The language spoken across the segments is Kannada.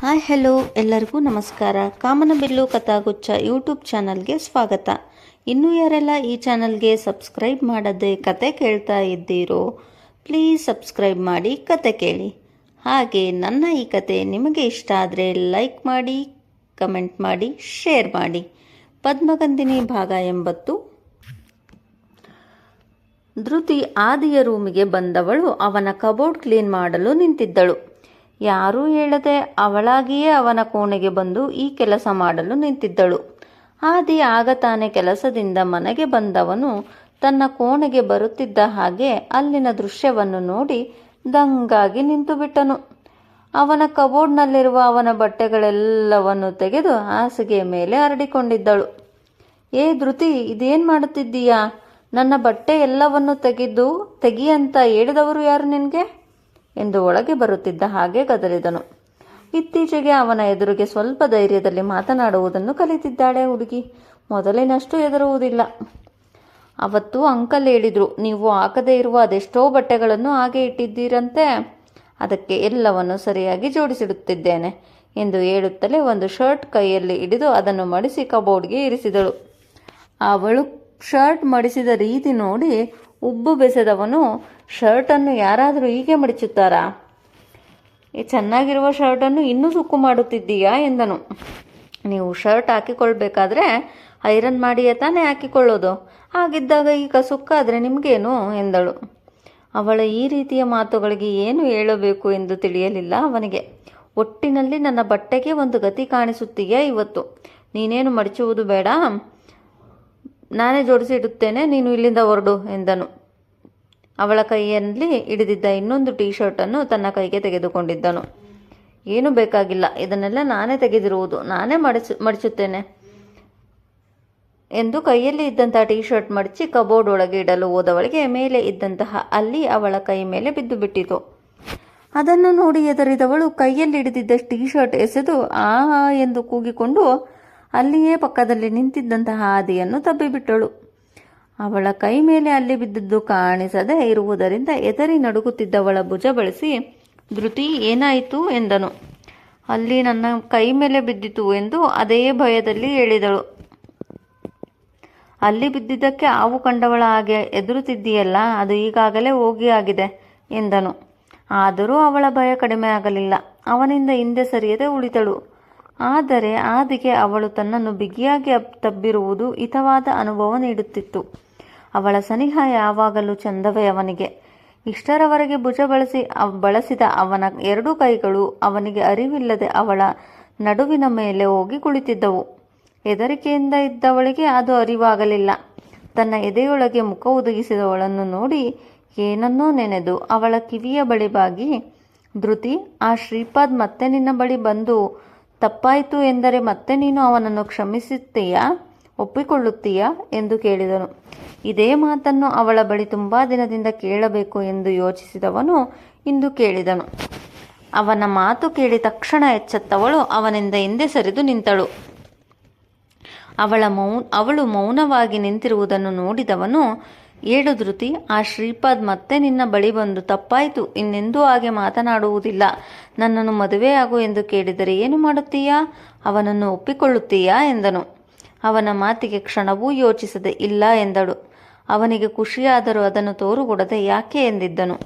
ಹಾಯ್ ಹಲೋ ಎಲ್ಲರಿಗೂ ನಮಸ್ಕಾರ. ಕಾಮನಬಿಲ್ಲು ಕಥಾಗುಚ್ಛ ಯೂಟ್ಯೂಬ್ ಚಾನಲ್ಗೆ ಸ್ವಾಗತ. ಇನ್ನೂ ಯಾರೆಲ್ಲ ಈ ಚಾನಲ್ಗೆ ಸಬ್ಸ್ಕ್ರೈಬ್ ಮಾಡದೆ ಕತೆ ಕೇಳ್ತಾ ಇದ್ದೀರೋ ಪ್ಲೀಸ್ ಸಬ್ಸ್ಕ್ರೈಬ್ ಮಾಡಿ ಕತೆ ಕೇಳಿ. ಹಾಗೆ ನನ್ನ ಈ ಕತೆ ನಿಮಗೆ ಇಷ್ಟ ಆದರೆ ಲೈಕ್ ಮಾಡಿ ಕಮೆಂಟ್ ಮಾಡಿ ಶೇರ್ ಮಾಡಿ. ಪದ್ಮಗಂಧಿನಿ ಭಾಗ ಎಂಬತ್ತು. ಧೃತಿ ಆದಿಯ ರೂಮಿಗೆ ಬಂದವಳು. ಅವನ ಕಬೋರ್ಡ್ ಕ್ಲೀನ್ ಮಾಡಲು ನಿಂತಿದ್ದಳು. ಯಾರೂ ಹೇಳದೆ ಅವಳಾಗಿಯೇ ಅವನ ಕೋಣೆಗೆ ಬಂದು ಈ ಕೆಲಸ ಮಾಡಲು ನಿಂತಿದ್ದಳು. ಆದಿ ಆಗ ತಾನೇ ಕೆಲಸದಿಂದ ಮನೆಗೆ ಬಂದವನು. ತನ್ನ ಕೋಣೆಗೆ ಬರುತ್ತಿದ್ದ ಹಾಗೆ ಅಲ್ಲಿನ ದೃಶ್ಯವನ್ನು ನೋಡಿ ದಂಗಾಗಿ ನಿಂತುಬಿಟ್ಟನು. ಅವನ ಕಬೋರ್ಡ್ನಲ್ಲಿರುವ ಅವನ ಬಟ್ಟೆಗಳೆಲ್ಲವನ್ನು ತೆಗೆದು ಹಾಸಿಗೆಯ ಮೇಲೆ ಹರಡಿಕೊಂಡಿದ್ದಳು. ಏ ಧೃತಿ, ಇದೇನ್ ಮಾಡುತ್ತಿದ್ದೀಯಾ? ನನ್ನ ಬಟ್ಟೆ ಎಲ್ಲವನ್ನು ತೆಗೆದು ತೆಗಿ ಅಂತ ಹೇಳಿದವರು ಯಾರು ನಿನಗೆ? ಎಂದು ಒಳಗೆ ಬರುತ್ತಿದ್ದ ಹಾಗೆ ಗದರಿದನು. ಇತ್ತೀಚೆಗೆ ಅವನ ಎದುರಿಗೆ ಸ್ವಲ್ಪ ಧೈರ್ಯದಲ್ಲಿ ಮಾತನಾಡುವುದನ್ನು ಕಲಿತಿದ್ದಾಳೆ ಹುಡುಗಿ. ಮೊದಲಿನಷ್ಟು ಎದುರುವುದಿಲ್ಲ ಅವತ್ತು ಅಂಕಲ್ ಹೇಳಿದ್ರು, ನೀವು ಹಾಕದೇ ಇರುವ ಅದೆಷ್ಟೋ ಬಟ್ಟೆಗಳನ್ನು ಹಾಗೆ ಇಟ್ಟಿದ್ದೀರಂತೆ. ಅದಕ್ಕೆ ಎಲ್ಲವನ್ನು ಸರಿಯಾಗಿ ಜೋಡಿಸಿಡುತ್ತಿದ್ದೇನೆ ಎಂದು ಹೇಳುತ್ತಲೇ ಒಂದು ಶರ್ಟ್ ಕೈಯಲ್ಲಿ ಹಿಡಿದು ಅದನ್ನು ಮಡಿಸಿ ಕಬೋರ್ಡ್ಗೆ ಇರಿಸಿದಳು. ಅವಳು ಶರ್ಟ್ ಮಡಿಸಿದ ರೀತಿ ನೋಡಿ ಉಬ್ಬು ಬೆಸೆದವನು ಶರ್ಟನ್ನು ಯಾರಾದರೂ ಹೀಗೆ ಮಡಚುತ್ತಾರಾ? ಈ ಚೆನ್ನಾಗಿರುವ ಶರ್ಟನ್ನು ಇನ್ನೂ ಸುಕ್ಕು ಮಾಡುತ್ತಿದ್ದೀಯಾ? ಎಂದನು. ನೀವು ಶರ್ಟ್ ಹಾಕಿಕೊಳ್ಬೇಕಾದ್ರೆ ಐರನ್ ಮಾಡಿಯೇ ತಾನೇ ಹಾಕಿಕೊಳ್ಳೋದು. ಹಾಗಿದ್ದಾಗ ಈಗ ಸುಕ್ಕಾದರೆ ನಿಮಗೇನು? ಎಂದಳು. ಅವಳ ಈ ರೀತಿಯ ಮಾತುಗಳಿಗೆ ಏನು ಹೇಳಬೇಕು ಎಂದು ತಿಳಿಯಲಿಲ್ಲ ಅವನಿಗೆ. ಒಟ್ಟಿನಲ್ಲಿ ನನ್ನ ಬಟ್ಟೆಗೆ ಒಂದು ಗತಿ ಕಾಣಿಸುತ್ತೀಯಾ ಇವತ್ತು? ನೀನೇನು ಮಡಚುವುದು ಬೇಡ? ನಾನೇ ಜೋಡಿಸಿಡುತ್ತೇನೆ, ನೀನು ಇಲ್ಲಿಂದ ಹೊರಡು, ಎಂದನು. ಅವಳ ಕೈಯಲ್ಲಿ ಹಿಡಿದಿದ್ದ ಇನ್ನೊಂದು ಟೀ ಶರ್ಟನ್ನು ತನ್ನ ಕೈಗೆ ತೆಗೆದುಕೊಂಡಿದ್ದನು. ಏನು ಬೇಕಾಗಿಲ್ಲ, ಇದನ್ನೆಲ್ಲ ನಾನೇ ತೆಗೆದಿರುವುದು, ನಾನೇ ಮಡಚು ಮಡಿಸುತ್ತೇನೆ ಎಂದು ಕೈಯಲ್ಲಿ ಇದ್ದಂತಹ ಟೀ ಶರ್ಟ್ ಮಡಚಿ ಕಬೋರ್ಡ್ ಒಳಗೆ ಇಡಲು ಹೋದವಳಿಗೆ ಮೇಲೆ ಇದ್ದಂತಹ ಅಲ್ಲಿ ಅವಳ ಕೈ ಮೇಲೆ ಬಿದ್ದು ಬಿಟ್ಟಿತು. ಅದನ್ನು ನೋಡಿ ಎದರಿದವಳು ಕೈಯಲ್ಲಿ ಹಿಡಿದಿದ್ದ ಟೀ ಶರ್ಟ್ ಎಸೆದು ಆ ಎಂದು ಕೂಗಿಕೊಂಡು ಅಲ್ಲಿಯೇ ಪಕ್ಕದಲ್ಲಿ ನಿಂತಿದ್ದಂತಹ ಹಾದಿಯನ್ನು ತಬ್ಬಿಬಿಟ್ಟಳು. ಅವಳ ಕೈ ಮೇಲೆ ಅಲ್ಲಿ ಬಿದ್ದದ್ದು ಕಾಣಿಸದೆ ಇರುವುದರಿಂದ ಎದರಿ ನಡುಗುತ್ತಿದ್ದವಳ ಭುಜ ಬಳಸಿ, ಧೃತಿ, ಏನಾಯಿತು? ಎಂದನು. ಅಲ್ಲಿ ನನ್ನ ಕೈ ಮೇಲೆ ಬಿದ್ದಿತು ಎಂದು ಅದೇ ಭಯದಲ್ಲಿ ಹೇಳಿದಳು. ಅಲ್ಲಿ ಬಿದ್ದಿದ್ದಕ್ಕೆ ಹಾವು ಕಂಡವಳ ಹಾಗೆ ಎದುರುತ್ತಿದ್ದೀಯಲ್ಲ ಅದು ಈಗಾಗಲೇ ಹೋಗಿ ಆಗಿದೆ, ಎಂದನು. ಆದರೂ ಅವಳ ಭಯ ಕಡಿಮೆ ಆಗಲಿಲ್ಲ. ಅವನಿಂದ ಹಿಂದೆ ಸರಿಯದೆ ಉಳಿದಳು. ಆದರೆ ಆದಿಗೆ ಅವಳು ತನ್ನನ್ನು ಬಿಗಿಯಾಗಿ ತಬ್ಬಿರುವುದು ಹಿತವಾದ ಅನುಭವ ನೀಡುತ್ತಿತ್ತು. ಅವಳ ಸನಿಹ ಯಾವಾಗಲೂ ಚಂದವೇ ಅವನಿಗೆ. ಇಷ್ಟರವರೆಗೆ ಭುಜ ಬಳಸಿ ಬಳಸಿದ ಅವನ ಎರಡೂ ಕೈಗಳು ಅವನಿಗೆ ಅರಿವಿಲ್ಲದೆ ಅವಳ ನಡುವಿನ ಮೇಲೆ ಹೋಗಿ ಕುಳಿತಿದ್ದವು. ಹೆದರಿಕೆಯಿಂದ ಇದ್ದವಳಿಗೆ ಅದು ಅರಿವಾಗಲಿಲ್ಲ. ತನ್ನ ಎದೆಯೊಳಗೆ ಮುಖ ಒದಗಿಸಿದವಳನ್ನು ನೋಡಿ ಏನನ್ನೋ ನೆನೆದು ಅವಳ ಕಿವಿಯ ಬಳಿ ಬಾಗಿ, ಧೃತಿ, ಆ ಶ್ರೀಪಾದ್ ಮತ್ತೆ ನಿನ್ನ ಬಳಿ ಬಂದು ತಪ್ಪಾಯಿತು ಎಂದರೆ ಮತ್ತೆ ನೀನು ಅವನನ್ನು ಕ್ಷಮಿಸುತ್ತೀಯಾ? ಒಪ್ಪಿಕೊಳ್ಳುತ್ತೀಯಾ ಎಂದು ಕೇಳಿದನು. ಇದೇ ಮಾತನ್ನು ಅವಳ ಬಳಿ ತುಂಬಾ ದಿನದಿಂದ ಕೇಳಬೇಕು ಎಂದು ಯೋಚಿಸಿದವನು ಇಂದು ಕೇಳಿದನು. ಅವನ ಮಾತು ಕೇಳಿ ತಕ್ಷಣ ಎಚ್ಚೆತ್ತವಳು ಅವನಿಂದ ಹಿಂದೆ ಸರಿದು ನಿಂತಳು. ಅವಳ ಮೌ ಅವಳು ಮೌನವಾಗಿ ನಿಂತಿರುವುದನ್ನು ನೋಡಿದವನು, ಏಳು ಧೃತಿ, ಆ ಶ್ರೀಪಾದ್ ಮತ್ತೆ ನಿನ್ನ ಬಳಿ ಬಂದು ತಪ್ಪಾಯಿತು, ಇನ್ನೆಂದೂ ಹಾಗೆ ಮಾತನಾಡುವುದಿಲ್ಲ. ನನ್ನನ್ನು ಮದುವೆಯಾಗು ಎಂದು ಕೇಳಿದರೆ ಏನು ಮಾಡುತ್ತೀಯಾ? ಅವನನ್ನು ಒಪ್ಪಿಕೊಳ್ಳುತ್ತೀಯಾ? ಎಂದನು. ಅವನ ಮಾತಿಗೆ ಕ್ಷಣವೂ ಯೋಚಿಸದೆ ಇಲ್ಲ ಎಂದಳು. ಅವನಿಗೆ ಖುಷಿಯಾದರೂ ಅದನ್ನು ತೋರುಗೊಡದೆ ಯಾಕೆ ಎಂದಿದ್ದನು?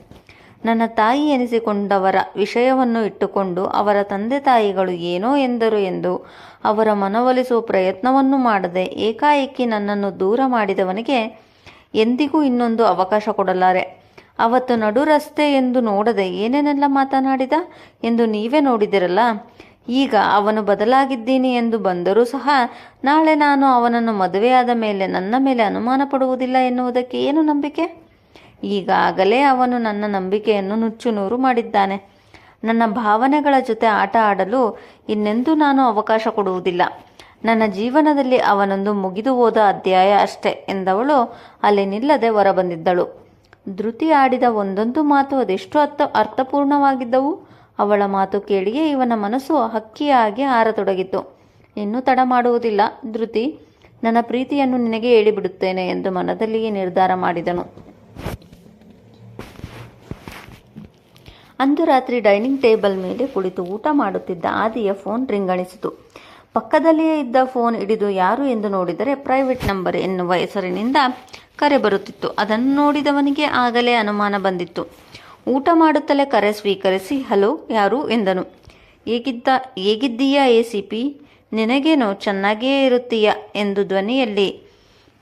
ನನ್ನ ತಾಯಿ ಎನಿಸಿಕೊಂಡವರ ವಿಷಯವನ್ನು ಇಟ್ಟುಕೊಂಡು ಅವರ ತಂದೆ ತಾಯಿಗಳು ಏನೋ ಎಂದರು ಎಂದು ಅವರ ಮನವೊಲಿಸುವ ಪ್ರಯತ್ನವನ್ನು ಮಾಡದೆ ಏಕಾಏಕಿ ನನ್ನನ್ನು ದೂರ ಮಾಡಿದವನಿಗೆ ಎಂದಿಗೂ ಇನ್ನೊಂದು ಅವಕಾಶ ಕೊಡಲಾರೆ. ಅವತ್ತು ನಡು ರಸ್ತೆ ಎಂದು ನೋಡದೆ ಏನೇನೆಲ್ಲ ಮಾತನಾಡಿದ ಎಂದು ನೀವೇ ನೋಡಿದಿರಲ್ಲ? ಈಗ ಅವನು ಬದಲಾಗಿದ್ದೀನಿ ಎಂದು ಬಂದರೂ ಸಹ ನಾಳೆ ನಾನು ಅವನನ್ನು ಮದುವೆಯಾದ ಮೇಲೆ ನನ್ನ ಮೇಲೆ ಅನುಮಾನ ಪಡುವುದಿಲ್ಲ ಎನ್ನುವುದಕ್ಕೆ ಏನು ನಂಬಿಕೆ? ಈಗಾಗಲೇ ಅವನು ನನ್ನ ನಂಬಿಕೆಯನ್ನು ನುಚ್ಚುನೂರು ಮಾಡಿದ್ದಾನೆ. ನನ್ನ ಭಾವನೆಗಳ ಜೊತೆ ಆಟ ಆಡಲು ಇನ್ನೆಂದೂ ನಾನು ಅವಕಾಶ ಕೊಡುವುದಿಲ್ಲ. ನನ್ನ ಜೀವನದಲ್ಲಿ ಅವನೊಂದು ಮುಗಿದು ಹೋದ ಅಧ್ಯಾಯ ಅಷ್ಟೆ ಎಂದವಳು ಅಲ್ಲಿ ನಿಲ್ಲದೆ ಹೊರಬಂದಿದ್ದಳು. ಧೃತಿ ಆಡಿದ ಒಂದೊಂದು ಮಾತು ಅದೆಷ್ಟು ಅರ್ಥ ಅರ್ಥಪೂರ್ಣವಾಗಿದ್ದವು? ಅವಳ ಮಾತು ಕೇಳಿಯೇ ಇವನ ಮನಸ್ಸು ಹಕ್ಕಿಯಾಗಿ ಹಾರತೊಡಗಿತು ಇನ್ನೂ ತಡ ಮಾಡುವುದಿಲ್ಲ, ಧೃತಿ. ನನ್ನ ಪ್ರೀತಿಯನ್ನು ನಿನಗೆ ಹೇಳಿಬಿಡುತ್ತೇನೆ ಎಂದು ಮನದಲ್ಲಿಯೇ ನಿರ್ಧಾರ ಮಾಡಿದನು. ಅಂದು ರಾತ್ರಿ ಡೈನಿಂಗ್ ಟೇಬಲ್ ಮೇಲೆ ಕುಳಿತು ಊಟ ಮಾಡುತ್ತಿದ್ದ ಆದಿಯ ಫೋನ್ ರಿಂಗಣಿಸಿತು ಪಕ್ಕದಲ್ಲಿಯೇ ಇದ್ದ ಫೋನ್ ಹಿಡಿದು ಯಾರು ಎಂದು ನೋಡಿದರೆ ಪ್ರೈವೇಟ್ ನಂಬರ್ ಎನ್ನುವ ಹೆಸರಿನಿಂದ ಕರೆ ಬರುತ್ತಿತ್ತು. ಅದನ್ನು ನೋಡಿದವನಿಗೆ ಆಗಲೇ ಅನುಮಾನ ಬಂದಿತ್ತು. ಊಟ ಮಾಡುತ್ತಲೇ ಕರೆ ಸ್ವೀಕರಿಸಿ, ಹಲೋ, ಯಾರು? ಎಂದನು. ಹೇಗಿದ್ದ, ಹೇಗಿದ್ದೀಯಾ ಎ ಸಿ ಪಿ? ನಿನಗೇನು ಚೆನ್ನಾಗಿಯೇ ಇರುತ್ತೀಯಾ? ಎಂದು ಧ್ವನಿಯಲ್ಲಿ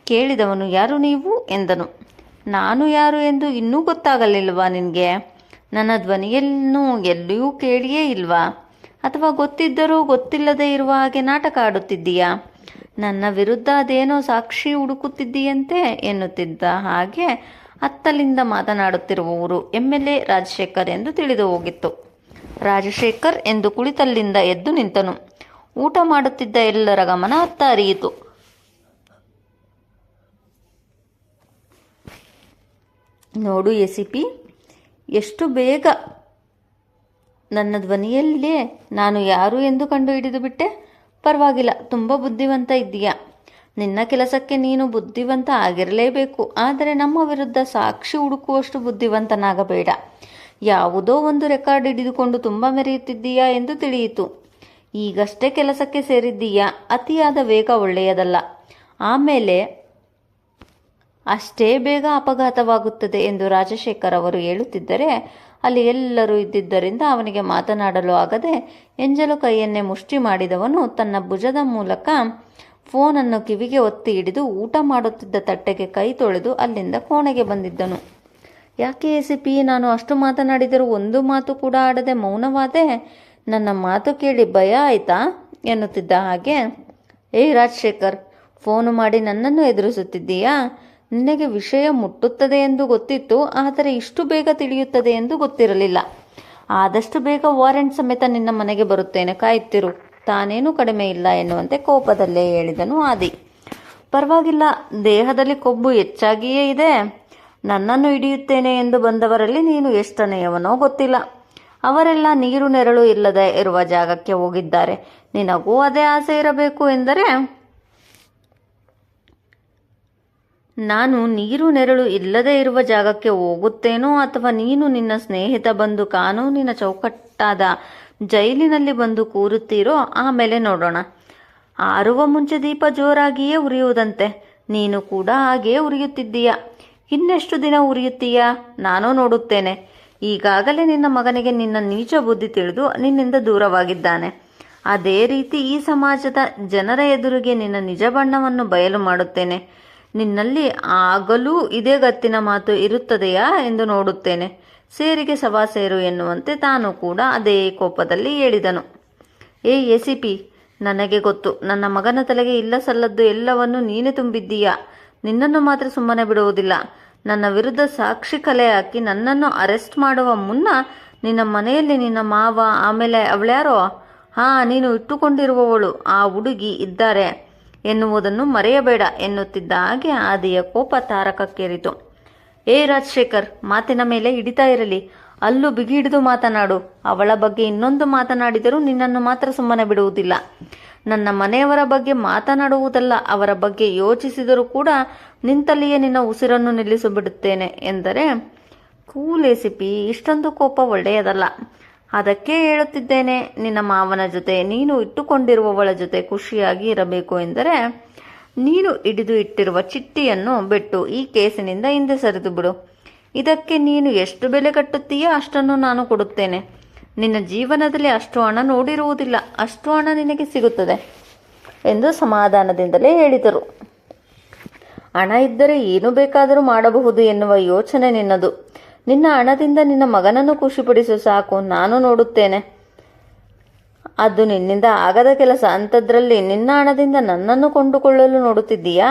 ಕೇಳಿದವನು, ಯಾರು ನೀವು? ಎಂದನು. ನಾನು ಯಾರು ಎಂದು ಇನ್ನೂ ಗೊತ್ತಾಗಲಿಲ್ವಾ ನಿನಗೆ? ನನ್ನ ಧ್ವನಿಯನ್ನು ಎಲ್ಲಿಯೂ ಕೇಳಿಯೇ ಇಲ್ವಾ? ಅಥವಾ ಗೊತ್ತಿದ್ದರೂ ಗೊತ್ತಿಲ್ಲದೆ ಇರುವ ಹಾಗೆ ನಾಟಕ ಆಡುತ್ತಿದ್ದೀಯಾ? ನನ್ನ ವಿರುದ್ಧ ಅದೇನೋ ಸಾಕ್ಷಿ ಹುಡುಕುತ್ತಿದ್ದೀಯಂತೆ? ಎನ್ನುತ್ತಿದ್ದ ಹಾಗೆ ಅತ್ತಲಿಂದ ಮಾತನಾಡುತ್ತಿರುವವರು ಎಂಎಲ್ಎ ರಾಜಶೇಖರ್ ಎಂದು ತಿಳಿದು ಹೋಗಿತ್ತು. ರಾಜಶೇಖರ್ ಎಂದು ಕುಳಿತಲ್ಲಿಂದ ಎದ್ದು ನಿಂತನು. ಊಟ ಮಾಡುತ್ತಿದ್ದ ಎಲ್ಲರ ಗಮನ ಅತ್ತ ಅರಿಯಿತು ನೋಡು ಎಸಿಪಿ, ಎಷ್ಟು ಬೇಗ ನನ್ನ ಧ್ವನಿಯಲ್ಲೇ ನಾನು ಯಾರು ಎಂದು ಕಂಡು ಹಿಡಿದು ಬಿಟ್ಟೆ? ಪರವಾಗಿಲ್ಲ, ತುಂಬ ಬುದ್ಧಿವಂತ ಇದ್ದೀಯಾ? ನಿನ್ನ ಕೆಲಸಕ್ಕೆ ನೀನು ಬುದ್ಧಿವಂತ ಆಗಿರಲೇಬೇಕು. ಆದರೆ ನಮ್ಮ ವಿರುದ್ಧ ಸಾಕ್ಷಿ ಹುಡುಕುವಷ್ಟು ಬುದ್ಧಿವಂತನಾಗಬೇಡ. ಯಾವುದೋ ಒಂದು ರೆಕಾರ್ಡ್ ಹಿಡಿದುಕೊಂಡು ತುಂಬ ಮೆರೆಯುತ್ತಿದ್ದೀಯಾ ಎಂದು ತಿಳಿಯಿತು. ಈಗಷ್ಟೇ ಕೆಲಸಕ್ಕೆ ಸೇರಿದ್ದೀಯಾ? ಅತಿಯಾದ ವೇಗ ಒಳ್ಳೆಯದಲ್ಲ. ಆಮೇಲೆ ಅಷ್ಟೇ ಬೇಗ ಅಪಘಾತವಾಗುತ್ತದೆ ಎಂದು ರಾಜಶೇಖರ್ ಅವರು ಹೇಳುತ್ತಿದ್ದರೆ, ಅಲ್ಲಿ ಎಲ್ಲರೂ ಇದ್ದಿದ್ದರಿಂದ ಅವನಿಗೆ ಮಾತನಾಡಲು ಆಗದೆ, ಎಂಜಲು ಕೈಯನ್ನೇ ಮುಷ್ಟಿ ಮಾಡಿದವನು ತನ್ನ ಭುಜದ ಮೂಲಕ ಫೋನನ್ನು ಕಿವಿಗೆ ಒತ್ತಿ ಹಿಡಿದು ಊಟ ಮಾಡುತ್ತಿದ್ದ ತಟ್ಟೆಗೆ ಕೈ ತೊಳೆದು ಅಲ್ಲಿಂದ ಕೋಣೆಗೆ ಬಂದಿದ್ದನು. ಯಾಕೆ ಎ ಸಿ ಪಿ ನಾನು ಅಷ್ಟು ಮಾತನಾಡಿದರೂ ಒಂದು ಮಾತು ಕೂಡ ಆಡದೆ ಮೌನವಾದೆ? ನನ್ನ ಮಾತು ಕೇಳಿ ಭಯ ಆಯ್ತಾ? ಎನ್ನುತ್ತಿದ್ದ ಹಾಗೆ, ಏ ರಾಜಶೇಖರ್, ಫೋನು ಮಾಡಿ ನನ್ನನ್ನು ಎದುರಿಸುತ್ತಿದ್ದೀಯಾ? ನಿನಗೆ ವಿಷಯ ಮುಟ್ಟುತ್ತದೆ ಎಂದು ಗೊತ್ತಿತ್ತು, ಆದರೆ ಇಷ್ಟು ಬೇಗ ತಿಳಿಯುತ್ತದೆ ಎಂದು ಗೊತ್ತಿರಲಿಲ್ಲ. ಆದಷ್ಟು ಬೇಗ ವಾರೆಂಟ್ ಸಮೇತ ನಿನ್ನ ಮನೆಗೆ ಬರುತ್ತೇನೆ ಕಾಯುತ್ತಿರು ತಾನೇನೂ ಕಡಿಮೆ ಇಲ್ಲ ಎನ್ನುವಂತೆ ಕೋಪದಲ್ಲೇ ಹೇಳಿದನು ಆದಿ. ಪರವಾಗಿಲ್ಲ, ದೇಹದಲ್ಲಿ ಕೊಬ್ಬು ಹೆಚ್ಚಾಗಿಯೇ ಇದೆ. ನನ್ನನ್ನು ಹಿಡಿಯುತ್ತೇನೆ ಎಂದು ಬಂದವರಲ್ಲಿ ನೀನು ಎಷ್ಟನೆಯವನೋ ಗೊತ್ತಿಲ್ಲ. ಅವರೆಲ್ಲ ನೀರು ನೆರಳು ಇಲ್ಲದೆ ಇರುವ ಜಾಗಕ್ಕೆ ಹೋಗಿದ್ದಾರೆ. ನಿನಗೂ ಅದೇ ಆಸೆ ಇರಬೇಕು ಎಂದರೆ? ನಾನು ನೀರು ನೆರಳು ಇಲ್ಲದೆ ಇರುವ ಜಾಗಕ್ಕೆ ಹೋಗುತ್ತೇನೋ ಅಥವಾ ನೀನು ನಿನ್ನ ಸ್ನೇಹಿತ ಬಂದು ಕಾನೂನಿನ ಚೌಕಟ್ಟಾದ ಜೈಲಿನಲ್ಲಿ ಬಂದು ಕೂರುತ್ತೀರೋ ಆಮೇಲೆ ನೋಡೋಣ. ಆರುವ ಮುಂಚೆ ದೀಪ ಜೋರಾಗಿಯೇ ಉರಿಯುವುದಂತೆ. ನೀನು ಕೂಡ ಹಾಗೆಯೇ ಉರಿಯುತ್ತಿದ್ದೀಯ? ಇನ್ನೆಷ್ಟು ದಿನ ಉರಿಯುತ್ತೀಯಾ? ನಾನು ನೋಡುತ್ತೇನೆ. ಈಗಾಗಲೇ ನಿನ್ನ ಮಗನಿಗೆ ನಿನ್ನ ನೀಚ ಬುದ್ಧಿ ತಿಳಿದು ನಿನ್ನಿಂದ ದೂರವಾಗಿದ್ದಾನೆ. ಅದೇ ರೀತಿ ಈ ಸಮಾಜದ ಜನರ ಎದುರಿಗೆ ನಿನ್ನ ನಿಜ ಬಣ್ಣವನ್ನು ಬಯಲು ಮಾಡುತ್ತೇನೆ. ನಿನ್ನಲ್ಲಿ ಆಗಲೂ ಇದೇ ಗತ್ತಿನ ಮಾತು ಇರುತ್ತದೆಯಾ ಎಂದು ನೋಡುತ್ತೇನೆ. ಸೇರಿಗೆ ಸಭಾ ಸೇರು ಎನ್ನುವಂತೆ ತಾನು ಕೂಡ ಅದೇ ಕೋಪದಲ್ಲಿ ಹೇಳಿದನು. ಏ ಎ ಸಿ ಪಿ ನನಗೆ ಗೊತ್ತು. ನನ್ನ ಮಗನ ತಲೆಗೆ ಇಲ್ಲ ಸಲ್ಲದ್ದು ಎಲ್ಲವನ್ನೂ ನೀನೇ ತುಂಬಿದ್ದೀಯಾ? ನಿನ್ನನ್ನು ಮಾತ್ರ ಸುಮ್ಮನೆ ಬಿಡುವುದಿಲ್ಲ. ನನ್ನ ವಿರುದ್ಧ ಸಾಕ್ಷಿ ಕಲೆ ಹಾಕಿ ನನ್ನನ್ನು ಅರೆಸ್ಟ್ ಮಾಡುವ ಮುನ್ನ ನಿನ್ನ ಮನೆಯಲ್ಲಿ ನಿನ್ನ ಮಾವ, ಆಮೇಲೆ ಅವಳ್ಯಾರೋ? ಹಾ, ನೀನು ಇಟ್ಟುಕೊಂಡಿರುವವಳು. ಆ ಹುಡುಗಿ ಇದ್ದಾರೆ ಎನ್ನುವುದನ್ನು ಮರೆಯಬೇಡ ಎನ್ನುತ್ತಿದ್ದ ಹಾಗೆ ಆದಿಯ ಕೋಪ ತಾರಕಕ್ಕೇರಿತು. ಏ ರಾಜಶೇಖರ್, ಮಾತಿನ ಮೇಲೆ ಹಿಡಿತಾ ಇರಲಿ. ಅಲ್ಲೂ ಬಿಗಿ ಹಿಡಿದು ಮಾತನಾಡು. ಅವಳ ಬಗ್ಗೆ ಇನ್ನೊಂದು ಮಾತನಾಡಿದರೂ ನಿನ್ನನ್ನು ಮಾತ್ರ ಸುಮ್ಮನೆ ಬಿಡುವುದಿಲ್ಲ. ನನ್ನ ಮನೆಯವರ ಬಗ್ಗೆ ಮಾತನಾಡುವುದಲ್ಲ, ಅವರ ಬಗ್ಗೆ ಯೋಚಿಸಿದರೂ ಕೂಡ ನಿಂತಲ್ಲಿಯೇ ನಿನ್ನ ಉಸಿರನ್ನು ನಿಲ್ಲಿಸಿಬಿಡುತ್ತೇನೆ ಎಂದರೆ ಕೂಲೇಸಿಪಿ ಇಷ್ಟೊಂದು ಕೋಪ ಒಳ್ಳೆಯದಲ್ಲ. ಅದಕ್ಕೆ ಹೇಳುತ್ತಿದ್ದೇನೆ, ನಿನ್ನ ಮಾವನ ಜೊತೆ, ನೀನು ಇಟ್ಟುಕೊಂಡಿರುವವಳ ಜೊತೆ ಖುಷಿಯಾಗಿ ಇರಬೇಕು ಎಂದರೆ ನೀನು ಹಿಡಿದು ಇಟ್ಟಿರುವ ಚಿಟ್ಟಿಯನ್ನು ಬಿಟ್ಟು ಈ ಕೇಸಿನಿಂದ ಹಿಂದೆ ಸರಿದು ಬಿಡು. ಇದಕ್ಕೆ ನೀನು ಎಷ್ಟು ಬೆಲೆ ಕಟ್ಟುತ್ತೀಯೋ ಅಷ್ಟನ್ನು ನಾನು ಕೊಡುತ್ತೇನೆ. ನಿನ್ನ ಜೀವನದಲ್ಲಿ ಅಷ್ಟು ಹಣ ನೋಡಿರುವುದಿಲ್ಲ, ಅಷ್ಟು ಹಣ ನಿನಗೆ ಸಿಗುತ್ತದೆ ಎಂದು ಸಮಾಧಾನದಿಂದಲೇ ಹೇಳಿದರು. ಹಣ ಇದ್ದರೆ ಏನು ಬೇಕಾದರೂ ಮಾಡಬಹುದು ಎನ್ನುವ ಯೋಚನೆ ನಿನ್ನದು. ನಿನ್ನ ಹಣದಿಂದ ನಿನ್ನ ಮಗನನ್ನು ಖುಷಿಪಡಿಸು ಸಾಕು, ನಾನು ನೋಡುತ್ತೇನೆ. ಅದು ನಿನ್ನಿಂದ ಆಗದ ಕೆಲಸ ಅಂಥದ್ರಲ್ಲಿ ನಿನ್ನ ಹಣದಿಂದ ನನ್ನನ್ನು ಕೊಂಡುಕೊಳ್ಳಲು ನೋಡುತ್ತಿದ್ದೀಯಾ?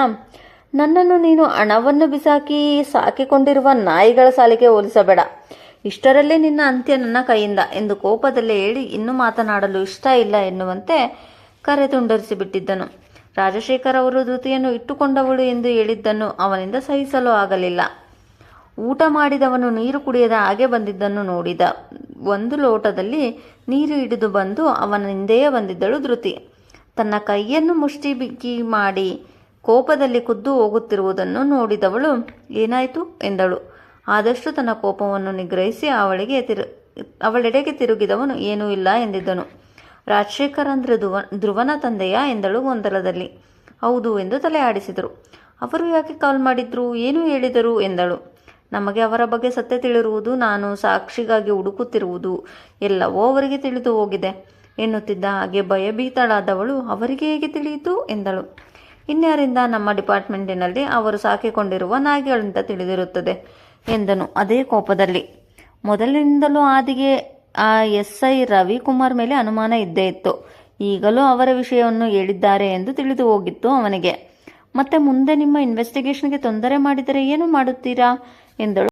ನನ್ನನ್ನು ನೀನು ಹಣವನ್ನು ಬಿಸಾಕಿ ಸಾಕಿಕೊಂಡಿರುವ ನಾಯಿಗಳ ಸಾಲಿಗೆ ಹೋಲಿಸಬೇಡ. ಇಷ್ಟರಲ್ಲೇ ನಿನ್ನ ಅಂತ್ಯ ನನ್ನ ಕೈಯಿಂದ ಎಂದು ಕೋಪದಲ್ಲೇ ಹೇಳಿ ಇನ್ನೂ ಮಾತನಾಡಲು ಇಷ್ಟ ಇಲ್ಲ ಎನ್ನುವಂತೆ ಕರೆ ತುಂಡರಿಸಿಬಿಟ್ಟಿದ್ದನು ರಾಜಶೇಖರ್ ಅವರು ಧೃತಿಯನ್ನು ಇಟ್ಟುಕೊಂಡವಳು ಎಂದು ಹೇಳಿದ್ದನ್ನು ಅವನಿಂದ ಸಹಿಸಲು ಆಗಲಿಲ್ಲ. ಊಟ ಮಾಡಿದವನು ನೀರು ಕುಡಿಯದ ಹಾಗೆ ಬಂದಿದ್ದನ್ನು ನೋಡಿದ ಒಂದು ಲೋಟದಲ್ಲಿ ನೀರು ಹಿಡಿದು ಬಂದು ಅವನ ಹಿಂದೆಯೇ ಬಂದಿದ್ದಳು ಧೃತಿ. ತನ್ನ ಕೈಯನ್ನು ಮುಷ್ಟಿ ಬಿಕ್ಕಿ ಮಾಡಿ ಕೋಪದಲ್ಲಿ ಕುದ್ದು ಹೋಗುತ್ತಿರುವುದನ್ನು ನೋಡಿದವಳು, ಏನಾಯಿತು ಎಂದಳು. ಆದಷ್ಟು ತನ್ನ ಕೋಪವನ್ನು ನಿಗ್ರಹಿಸಿ ಅವಳಿಗೆ ತಿರು, ಅವಳೆಡೆಗೆ ತಿರುಗಿದವನು ಏನೂ ಇಲ್ಲ ಎಂದಿದ್ದನು. ರಾಜಶೇಖರ್ ಅಂದ್ರೆ ಧ್ರುವ, ಧ್ರುವನ ತಂದೆಯ ಎಂದಳು ಗೊಂದಲದಲ್ಲಿ. ಹೌದು ಎಂದು ತಲೆ ಆಡಿಸಿದರು ಅವರು ಯಾಕೆ ಕಾಲ್ ಮಾಡಿದ್ರು, ಏನು ಹೇಳಿದರು ಎಂದಳು. ನಮಗೆ ಅವರ ಬಗ್ಗೆ ಸತ್ಯ ತಿಳಿರುವುದು, ನಾನು ಸಾಕ್ಷಿಗಾಗಿ ಹುಡುಕುತ್ತಿರುವುದು ಎಲ್ಲವೋ ಅವರಿಗೆ ತಿಳಿದು ಹೋಗಿದೆ. ಎನ್ನುತ್ತಿದ್ದ ಹಾಗೆ ಭಯಭೀತಳಾದವಳು ಅವರಿಗೆ ಹೇಗೆ ತಿಳಿಯಿತು? ಎಂದಳು. ಇನ್ಯಾರಿಂದ ನಮ್ಮ ಡಿಪಾರ್ಟ್ಮೆಂಟಿನಲ್ಲಿ ಅವರು ಸಾಕಿಕೊಂಡಿರುವ ನಾಯಿಗಳಿಂದ ತಿಳಿದಿರುತ್ತದೆ, ಎಂದನು ಅದೇ ಕೋಪದಲ್ಲಿ. ಮೊದಲಿನಿಂದಲೂ ಆದಿಗೆ ಆ ಎಸ್ ಐ ರವಿಕುಮಾರ್ ಮೇಲೆ ಅನುಮಾನ ಇದ್ದೇ ಇತ್ತು. ಈಗಲೂ ಅವರ ವಿಷಯವನ್ನು ಹೇಳಿದ್ದಾರೆ ಎಂದು ತಿಳಿದು ಹೋಗಿತ್ತು ಅವನಿಗೆ. ಮತ್ತೆ ಮುಂದೆ ನಿಮ್ಮ ಇನ್ವೆಸ್ಟಿಗೇಷನ್ಗೆ ತೊಂದರೆ ಮಾಡಿದರೆ ಏನು ಮಾಡುತ್ತೀರಾ? ಎಂದಳು